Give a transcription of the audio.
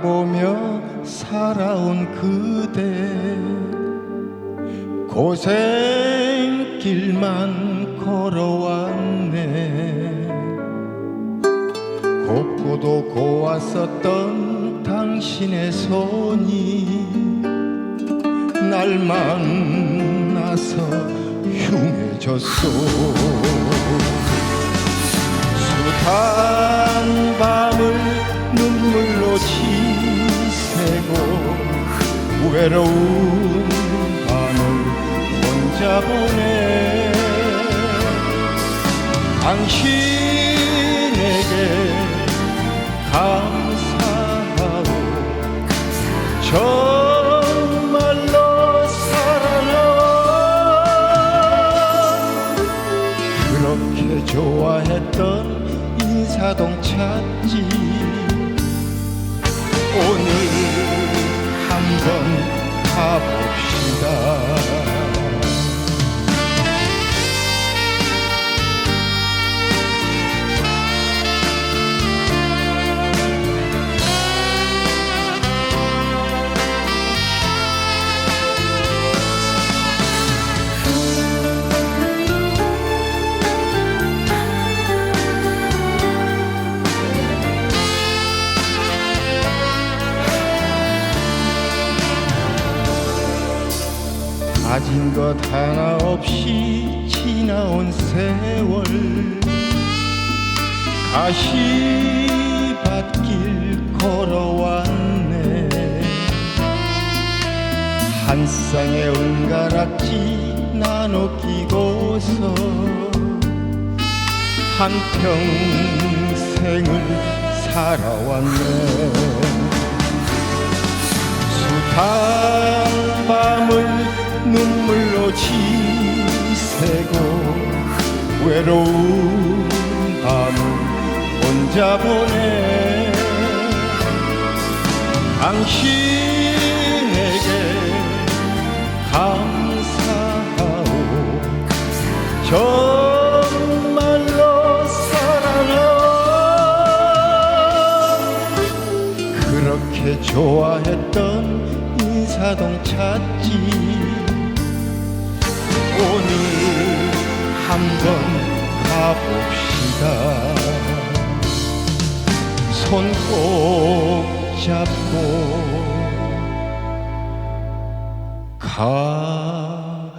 버려 살아온 그대. 고생길만 걸어왔네. 곱고도 고왔었던 당신의 손이 날 만나서 흉해졌소 외로운 밤을 혼자 보내. 당신에게 감사하오. 정말로 사랑하오. 그렇게 좋아했던 인사동 찾지. 오늘 한번 가봅시다 가진 것 하나 없이 지나온 세월. 가시밭길 걸어왔네. 한 쌍의 은가락지 나눠 끼고서 한 평생을 살아왔네. 숱한 지새고 외로운 밤을 혼자 보내. 당신에게 감사하오. 정말로 사랑하오. 그렇게 좋아했던 인사동 찾지. 오늘 한번 가봅시다. 손 꼭 잡고 가봅시다